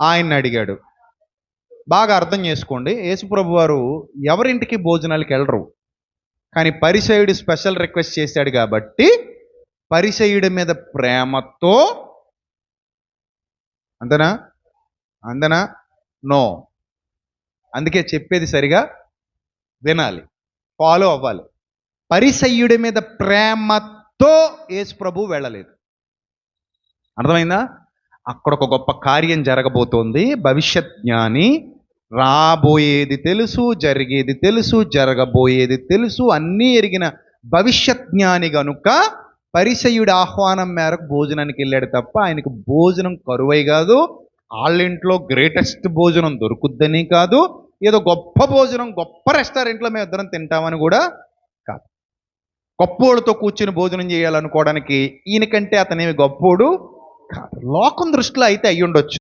ఆయన్ని అడిగాడు. బాగా అర్థం చేసుకోండి. యేసుప్రభు వారు ఎవరింటికి భోజనాలకు వెళ్ళరు. కానీ పరిసయుడు స్పెషల్ రిక్వెస్ట్ చేశాడు కాబట్టి పరిసయుడి మీద ప్రేమతో అంతనా? అందనా నో. అందుకే చెప్పేది సరిగా వినాలి. ఫాలో అవ్వాలి. పరిసయ్యుడి మీద ప్రేమతో యేసు ప్రభు వెళ్ళలేదు. అర్థమైందా? అక్కడ ఒక గొప్ప కార్యం జరగబోతోంది. భవిష్యత్ జ్ఞాని రాబోయేది తెలుసు జరిగేది తెలుసు జరగబోయేది తెలుసు అన్నీ ఎరిగిన భవిష్యత్ జ్ఞాని గనుక పరిసయుడి ఆహ్వానం మేరకు భోజనానికి వెళ్ళాడు తప్ప ఆయనకు భోజనం కరువై కాదు. వాళ్ళ ఇంట్లో గ్రేటెస్ట్ భోజనం దొరుకుద్దని కాదు. ఏదో గొప్ప భోజనం గొప్ప రెస్టారెంట్లో మేము ఇద్దరం తింటామని కూడా కాదు. గొప్పోడితో కూర్చుని భోజనం చేయాలనుకోవడానికి ఈయనకంటే అతనేమి గొప్పోడు. కాదు. లోకం దృష్టిలో అయితే అయ్యుండొచ్చు.